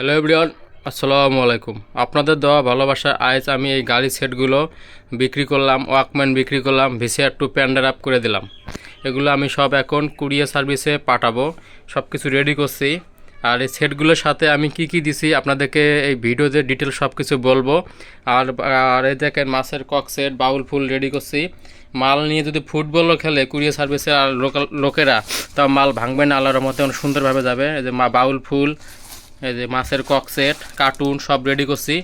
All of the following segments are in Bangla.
হ্যালো এভরিওয়ান আসসালামু আলাইকুম আপনাদের দেওয়া ভালোবাসা আজ আমি এই গাড়ি সেটগুলো বিক্রি করলাম ওয়াকম্যান বিক্রি করলাম ভিসিআর টু প্যান্ডার আপ করে দিলাম। এগুলো আমি সব এখন কুরিয়ার সার্ভিসে পাঠাবো সব কিছু রেডি করছি। আর এই সেটগুলোর সাথে আমি কি কি দিছি আপনাদেরকে এই ভিডিওতে ডিটেল সব কিছু বলব। আর আর এই দেখেন মাছের কক সেট বাউল ফুল রেডি করছি। মাল নিয়ে যদি ফুটবলও খেলে কুরিয়ার সার্ভিসে আর লোকাল লোকেরা তা মাল ভাঙবে না, আল্লাহর মতে অনেক সুন্দরভাবে যাবে। এই যে মা বাউল ফুল এই যে মাছের কক সেট কার্টুন সব রেডি করছি।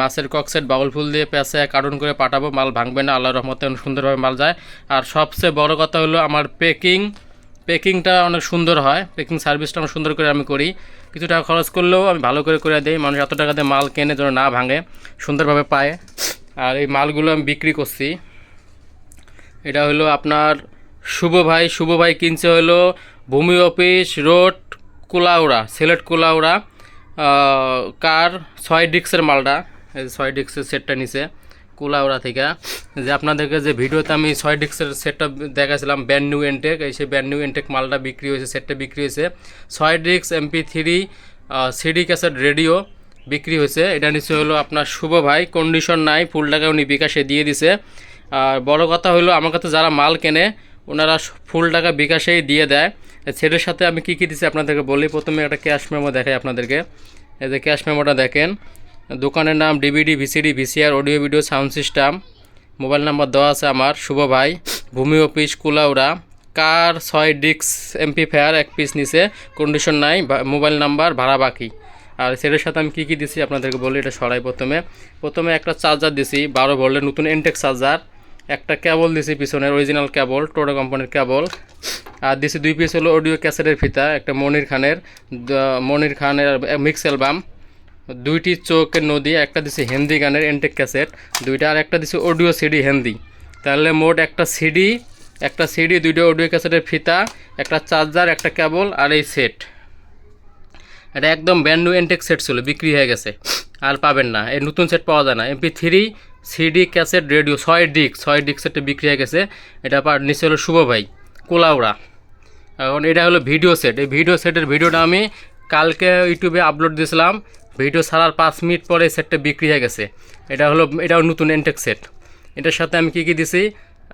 মাছের কক সেট বাউল ফুল দিয়ে পেঁচে কার্টুন করে পাঠাবো, মাল ভাঙবে না, আল্লাহর রহমতে অনেক সুন্দরভাবে মাল যায়। আর সবচেয়ে বড় কথা হলো আমার পেকিং পেকিংটা অনেক সুন্দর হয়। পেকিং সার্ভিসটা অনেক সুন্দর করে আমি করি। কিছু টাকা খরচ করলেও আমি ভালো করে করে দিই। মানুষ এত টাকাতে মাল কেনে যেন না ভাঙে, সুন্দরভাবে পায়। আর এই মালগুলো আমি বিক্রি করছি। এটা হলো আপনার শুভ ভাই শুভ ভাই কিনছে হলো ভূমি office road Kulaura, Sylhet Kulaura car ছয় ডিক্সের মালটা ছয় ডিক্সের সেটটা নিছে কুলাউড়া থেকে। যে আপনাদেরকে যে ভিডিওতে আমি ছয় ডিক্সের সেটটা দেখাছিলাম ব্যান্ড নিউ এনটেক, এই সেই ব্যান্ড নিউ এনটেক মালটা বিক্রি হয়েছে, সেটটা বিক্রি হয়েছে। ছয় ডিক্স MP three CD cassette radio বিক্রি হয়েছে। এটা নিচে হলো আপনার শুভ ভাই, কন্ডিশন নাই, ফুল টাকা উনি বিকাশে দিয়ে দিছে। আর বড় কথা হলো, আমার কাছে যারা মাল কেনে, ওনারা ফুল টাকা বিকাশেই দিয়ে দেয়। সেটার সাথে আমি কী কী দিচ্ছি আপনাদেরকে বলি। প্রথমে একটা ক্যাশ মেমো দেখাই আপনাদেরকে। এই যে ক্যাশ মেমোটা দেখেন। দোকানের নাম DVD, VCD, VCR, audio, video, sound system. Mobile number দেওয়া আছে আমার, শুভ ভাই। ভূমি অফিস, কুলাউড়া। কার ছয় ডিক্স এমপি ফেয়ার, এক পিস নিচে, কন্ডিশন নাই মোবাইল নাম্বার, ভাড়া বাকি। আর সেটার সাথে আমি কী কী দিছি আপনাদেরকে বলি, এটা সরাই প্রথমে। প্রথমে একটা চার্জার দিছি, বারো ভোল্টের নতুন এনটেক চার্জার। একটা কেবল দিছি পিছনের অরিজিনাল কেবল টোটো কোম্পানির কেবল আর দিছি দুই পিস হলো অডিও ক্যাসেটের ফিতা, একটা মনির খানের মনির খানের মিক্স অ্যালবাম দুইটি চোখের নদী, একটা দিছি হিন্দি গানের এনটেক ক্যাসেট দুইটা, আর একটা দিছি অডিও সিডি হিন্দি। তাহলে মোট একটা সিডি একটা সিডি দুইটা অডিও ক্যাসেটের ফিতা, একটা চার্জার একটা কেবল আর এই সেট এটা একদম ব্র্যান্ড নিউ এনটেক সেট ছিল, বিক্রি হয়ে গেছে। আর পাবেন না। এই নতুন সেট পাওয়া যায় না। MP three CD cassette radio ছয় ডিক ছয় ডিক সেটটা বিক্রি হয়ে গেছে। এটা পার, নিচে হলো শুভ ভাই, কোলাউড়া। এখন এটা হলো ভিডিও সেট এই ভিডিও সেটের ভিডিওটা আমি কালকে ইউটিউবে আপলোড দিয়েছিলাম। ভিডিও ছাড়ার পাঁচ মিনিট পরে সেটটা বিক্রি হয়ে গেছে। এটা হলো, এটাও নতুন এনটেক সেট এটার সাথে আমি কী কী দিছি,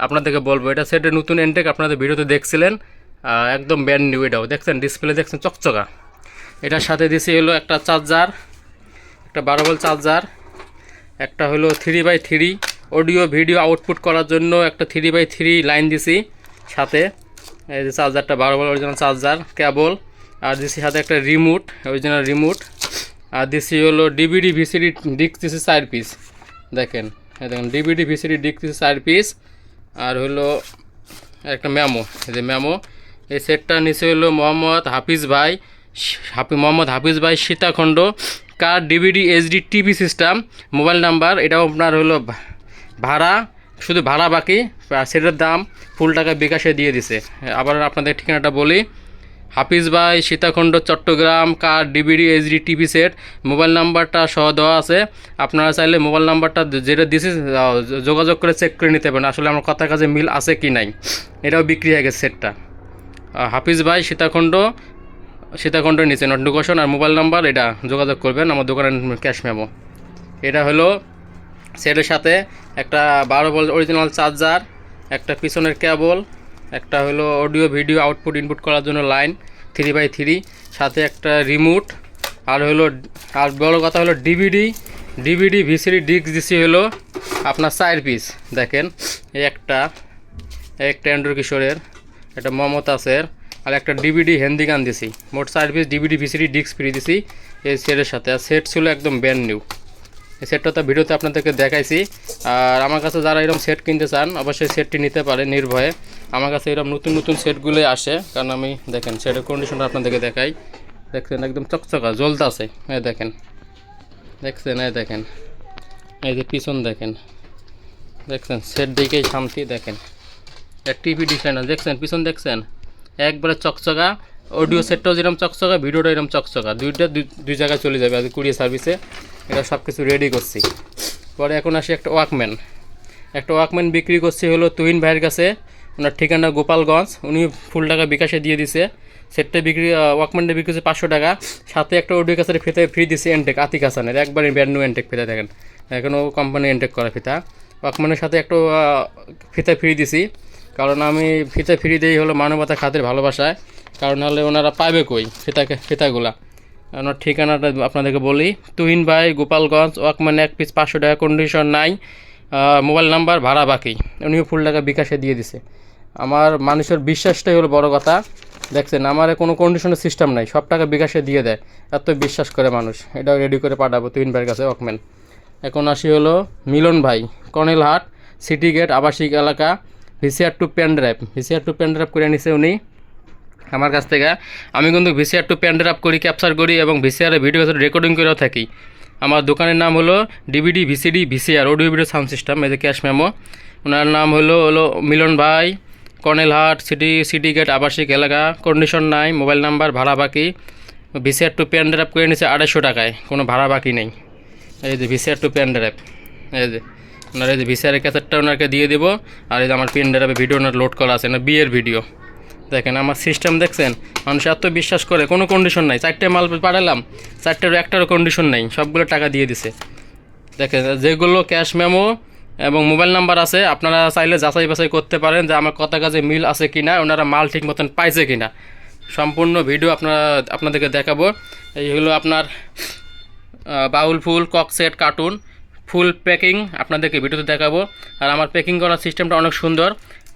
আপনাদেরকে বলব। এটা সেটের নতুন এনটেক আপনাদের ভিডিওতে দেখছিলেন। একদম ব্যান্ড নিউ এটাও। দেখছেন ডিসপ্লে দেখছেন, চকচকা। এটার সাথে দিছি হলো একটা চার্জার একটা বারো বল চার্জার, একটা হলো three by three audio video output করার জন্য একটা থ্রি বাই থ্রি লাইন দিছি সাথে। এই যে চার্জারটা বারো বল অরিজিনাল চার্জার কেবল আর দিছি সাথে একটা রিমোট অরিজিনাল রিমোট আর দিছি হলো ডিভিডি ভিসিডি ডিক দিছি চার পিস দেখেন, এই দেখেন ডিভিডি ভিসিডি ডিক দিছি চার পিস আর হলো একটা ম্যামো এই যে ম্যামো এই সেটটা নিচে হলো মোহাম্মদ হাফিজ ভাই, হাফি, মোহাম্মদ হাফিজ ভাই Sitakhanda car DVD HD TV system mobile number এটাও আপনার হলো ভাড়া, শুধু ভাড়া বাকি সেটার দাম ফুল টাকা বিকাশে দিয়ে দিছে। আবার আপনাদের ঠিকানাটা বলি, হাফিজ ভাই Sitakhanda Chattogram car DVD HD TV set mobile নাম্বারটা সহ দেওয়া আছে। আপনারা চাইলে মোবাইল নাম্বারটা যেটা দিছি যোগাযোগ করে চেক করে নিতে পারেন। আসলে আমার কথার কাছে মিল আছে কি নাই? এটাও বিক্রি হয়ে গেছে সেটটা হাফিজ ভাই সীতাখণ্ড সীতাখণ্ডের নিচে নোটিফিকেশন আর মোবাইল নাম্বার, এটা যোগাযোগ করবেন, আমার দোকানের ক্যাশ মেমো। এটা হলো সেটের সাথে একটা বারো বল অরিজিনাল চার্জার একটা পিছনের কেবল একটা হলো অডিও ভিডিও আউটপুট ইনপুট করার জন্য লাইন থ্রি বাই থ্রি সাথে একটা রিমোট আর হলো, আর বড় কথা হলো DVD DVD VCD disc DC হলো আপনার চার পিস দেখেন একটা একটা অ্যান্ড্রু কিশোরের একটা মমতাসের আর একটা ডিভিডি হিন্দি গান দিছি। মোট চার piece DVD VCD disc free দিছি এই সেটের সাথে। আর সেট ছিল একদম ব্যান্ড নিউ এই সেটটা তো ভিডিওতে আপনাদেরকে দেখাইছি। আর আমার কাছে যারা এরকম সেট কিনতে চান, অবশ্যই সেটটি নিতে পারে নির্ভয়ে। আমার কাছে এরকম নতুন নতুন সেটগুলোই আসে। কারণ আমি, দেখেন সেটের কন্ডিশনটা আপনাদেরকে দেখাই। দেখছেন, একদম চকচকা জ্বলতে আছে। এই দেখেন। দেখছেন, এই দেখেন। এই যে পিছন দেখেন। দেখছেন সেট দিকেই শান্তি, দেখেন। টিভি ডিজাইন দেখছেন, পিছন দেখছেন? একবারে চকচকা অডিও সেটটাও যেরকম চকচকা ভিডিওটা এরকম চকচকা। দুইটা দুই- জায়গায় চলে যাবে। আজ কুরিয়ার সার্ভিসে এটা সব কিছু রেডি করছি। পরে এখন আসি একটা ওয়াকম্যান একটা ওয়াকম্যান বিক্রি করছি হলো তুহিন ভাইয়ের কাছে। ওনার ঠিকানা গোপালগঞ্জ। উনি ফুল টাকা বিকাশে দিয়ে দিছে। সেটটা বিক্রি ওয়াকম্যানটা বিক্রি হচ্ছে পাঁচশো টাকা। সাথে একটা অডিও কাছের ফিতে ফ্রি দিছি এনটেক আতিক হাসানের। একবারে ব্র্যান্ড নিউ এনটেক ফিতা দেখেন। এখনও কোম্পানি এনটেক করা ফিতা। ওয়াকম্যানের সাথে একটা ফিতা ফ্রি দিছি। কারণ আমি ফিতা ফ্রি দিই হলো মানবতা খাতের ভালোবাসায়। কারণ হলে ওনারা পাবে কই ফিতাকে ফিতাগুলা। ওনার ঠিকানাটা আপনাদেরকে বলি। তুহিন ভাই, গোপালগঞ্জ ওয়াকম্যান এক পিস পাঁচশো টাকা কন্ডিশন নাই। মোবাইল নাম্বার ভাড়া বাকি। উনিও ফুল টাকা বিকাশে দিয়ে দিছে। আমার মানুষের বিশ্বাসটাই হলো বড় কথা। দেখছেন, আমার কোনো কন্ডিশনের সিস্টেম নাই। সব টাকা বিকাশে দিয়ে দেয়। এত বিশ্বাস করে মানুষ। এটা রেডি করে পাঠাবো তুহিন ভাইয়ের কাছে ওয়াকম্যান এখন আসি হলো মিলন ভাই কর্নেলহাট সিটি গেট আবাসিক এলাকা। VCR to pen drive VCR to pen drive করে নিছে উনি। আমার কাছ থেকে। আমি কিন্তু ভিসিআর টু পেন ড্রাইভ করি ক্যাপচার করি এবং ভিসিআরে ভিডিও রেকর্ডিং করেও থাকি। আমার দোকানের নাম হলো DVD VCD VCR audio video sound system এই যে ক্যাশ মেমো ওনার নাম হলো হলো মিলন ভাই কর্নেলহাট সিটি সিটি গেট আবাসিক এলাকা কন্ডিশন নাই মোবাইল নাম্বার ভাড়া বাকি। ভিসিআর টু পেন ড্রাইভ করে নিছে আড়াইশো টাকায়, কোনো ভাড়া বাকি নেই। এই যে ভিসিআর টু পেন ড্রাইভ এই যে। ওনার এই যে ভিসিআরের ক্যাসেটটা ওনাকে দিয়ে দেবো, আর এই যে আমার পেন ড্রাইভে ভিডিও ওনার লোড করা আছে, না বিয়ের ভিডিও দেখেন, আমার সিস্টেম দেখছেন? মানুষ এত বিশ্বাস করে, কোনো কন্ডিশন নাই। চারটে মাল পাঠালাম, চারটের একটারও কন্ডিশন নেই, সবগুলো টাকা দিয়ে দিছে। দেখেন, যেগুলো ক্যাশ মেমো এবং মোবাইল নাম্বার আছে, আপনারা চাইলে যাচাই বাছাই করতে পারেন যে আমার কথা কাজে মিল আছে কি না ওনারা মাল ঠিক মতন পাইছে কি না সম্পূর্ণ ভিডিও আপনারা, আপনাদেরকে দেখাবো। এই হলো আপনার বাউল ফুল, কক সেট কার্টুন ফুল প্যাকিং আপনাদেরকে ভিডিওতে দেখাবো। আর আমার প্যাকিং করার সিস্টেমটা অনেক সুন্দর।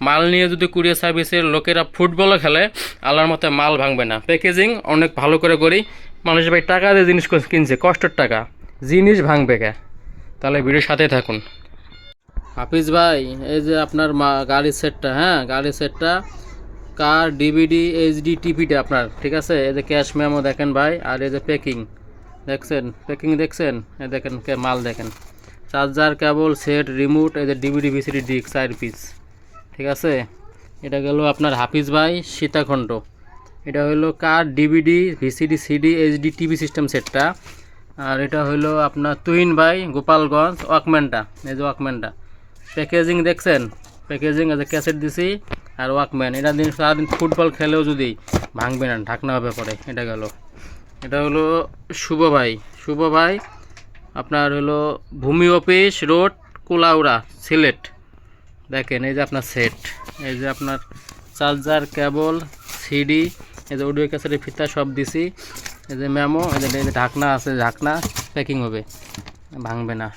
মাল নিয়ে যদি কুরিয়ার সার্ভিসের লোকেরা ফুটবলও খেলে, আল্লাহর মতে মাল ভাঙবে না। প্যাকেজিং অনেক ভালো করে করি। মানুষ ভাই টাকা দিয়ে জিনিস কিনছে, কষ্টের টাকা। জিনিস ভাঙবে কে? তাহলে ভিডিওর সাথে থাকুন। হাফিজ ভাই, এই যে আপনার মা গাড়ির সেটটা হ্যাঁ? গাড়ির সেটটা, কার ডিভিডি এইচডি টিভিটা আপনার, ঠিক আছে? এই যে ক্যাশ মেমো দেখেন ভাই, আর এই যে প্যাকিং। দেখছেন? প্যাকিং দেখছেন? এই দেখেন মাল দেখেন। চার্জার, কেবল, সেট, রিমোট যে ডিভিডি, ভিসিডি ডিক চার পিস। ঠিক আছে? এটা গেল আপনার হাফিজ ভাই সীতাখণ্ড। এটা হলো car DVD, VCD, CD, HD, TV system সেটটা। আর এটা হলো আপনার তুহিন ভাই, গোপালগঞ্জ, ওয়াকম্যানটা। এই যে ওয়াকম্যানটা। প্যাকেজিং দেখছেন? প্যাকেজিং আছে ক্যাসেট দিছি আর ওয়াকম্যান। এটা দিন সারাদিন ফুটবল খেলেও যদি ভাঙবে না, ঢাকনা হবে পরে। এটা গেল। এটা হলো শুভ ভাই। শুভ ভাই আপনার হলো ভূমি অফিস, রোড, কুলাউড়া, সিলেট। দেখেন, এই যে আপনার সেট এই যে আপনার চার্জার কেবল সিডি এই যে অডিও ক্যাসেটের ফিতা সব দিছি। এই যে মেমো এই যে ঢাকনা আছে, ঢাকনা প্যাকিং হবে। ভাঙবে না।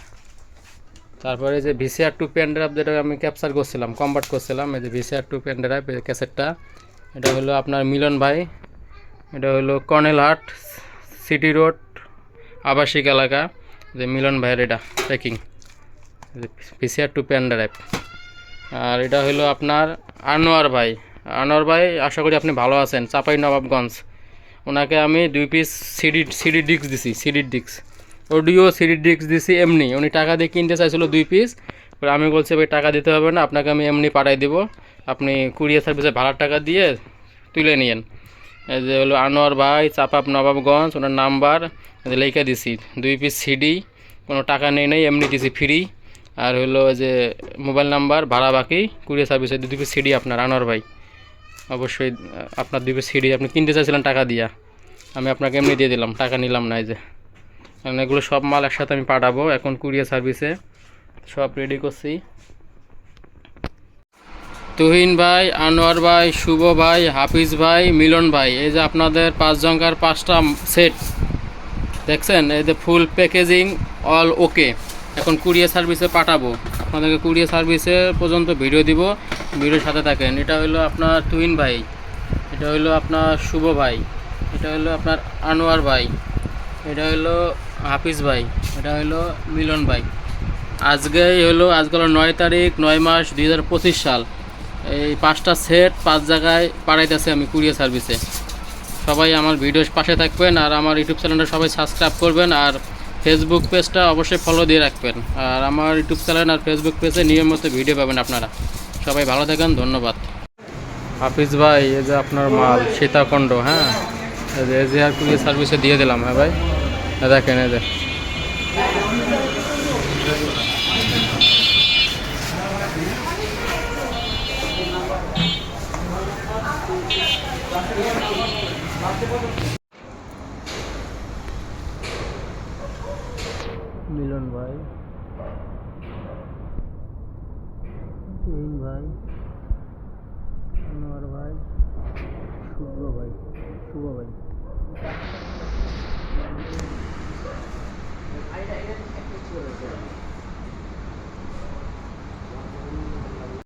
তারপরে যে ভিসিআর টু পেন ড্রাইভ যেটা আমি ক্যাপচার করছিলাম কনভার্ট করছিলাম, এই যে ভিসিআর টু পেন ড্রাইভ ক্যাসেটটা এটা হলো আপনার মিলন ভাই, এটা হলো কর্নেলহাট সিটি রোড আবাসিক এলাকা। যে মিলন ভাইয়ের এটা packing VCR to pen drive আর এটা হলো আপনার আনোয়ার ভাই। আনোয়ার ভাই, আশা করি আপনি ভালো আছেন, চাপাই নবাবগঞ্জ। ওনাকে আমি দুই পিস সিডি সিডি ডিস্ক দিছি CD disc audio CD disc দিছি এমনি। উনি টাকা দিয়ে কিনতে চাইছিল দুই পিস আমি বলছি, ভাই, টাকা দিতে হবে না, আপনাকে আমি এমনি পাঠাই দেবো। আপনি কুরিয়ার সার্ভিসে ভাড়ার টাকা দিয়ে তুলে নিয়েন। যে হলো আনোয়ার ভাই, চাপাপ নবাবগঞ্জ, ওনার নাম্বার লেখা দিছি। দুই পিস সিডি কোনো টাকা নেই নেই, এমনি দিছি ফ্রি আর হলো যে মোবাইল নাম্বার ভাড়া বাকি কুরিয়ার সার্ভিসে দুই পিস সিডি আপনার, আনোয়ার ভাই। অবশ্যই, আপনার দুই পিস সিডি আপনি কিনতে চাইছিলেন টাকা দিয়া। আমি আপনাকে এমনি দিয়ে দিলাম, টাকা নিলাম না এই যে। কারণ এগুলো সব মাল একসাথে আমি পাঠাবো, এখন কুরিয়ার সার্ভিসে সব রেডি করছি। তুহিন ভাই, আনোয়ার ভাই, শুভ ভাই, হাফিজ ভাই, মিলন ভাই। এই যে আপনাদের পাঁচ জঙ্কার পাঁচটা সেট, দেখছেন? এই যে ফুল প্যাকেজিং অল ওকে এখন কুরিয়ার সার্ভিসে পাঠাবো। আপনাদেরকে কুরিয়ার সার্ভিসে পর্যন্ত ভিডিও দিব, ভিডিওর সাথে থাকেন। এটা হলো আপনার তুহিন ভাই, এটা হলো আপনার শুভ ভাই, এটা হলো আপনার আনোয়ার ভাই, এটা হলো হাফিজ ভাই, এটা হলো মিলন ভাই। আজকে হলো আজকে হলো নয় তারিখ, নয় মাস দুই হাজার পঁচিশ সাল। এই পাঁচটা সেট পাঁচ জায়গায় পাঠাইতেছে আমি কুরিয়ার সার্ভিসে। সবাই আমার ভিডিওর পাশে থাকবেন আর আমার ইউটিউব চ্যানেলটা সবাই সাবস্ক্রাইব করবেন আর ফেসবুক পেজটা অবশ্যই ফলো দিয়ে রাখবেন। আর আমার ইউটিউব চ্যানেল আর ফেসবুক পেজে নিয়মিত ভিডিও পাবেন আপনারা। সবাই ভালো থাকেন, ধন্যবাদ। হাফিজ ভাই, এই যে আপনার মাল, সীতাকুণ্ড হ্যাঁ? এই যে আর কুরিয়ার সার্ভিসে দিয়ে দিলাম হ্যাঁ ভাই? দেখেন, এই যে। মিলন ভাই। তুহিন ভাই। আনোয়ার ভাই। শুভ ভাই। শুভ ভাই। আইডা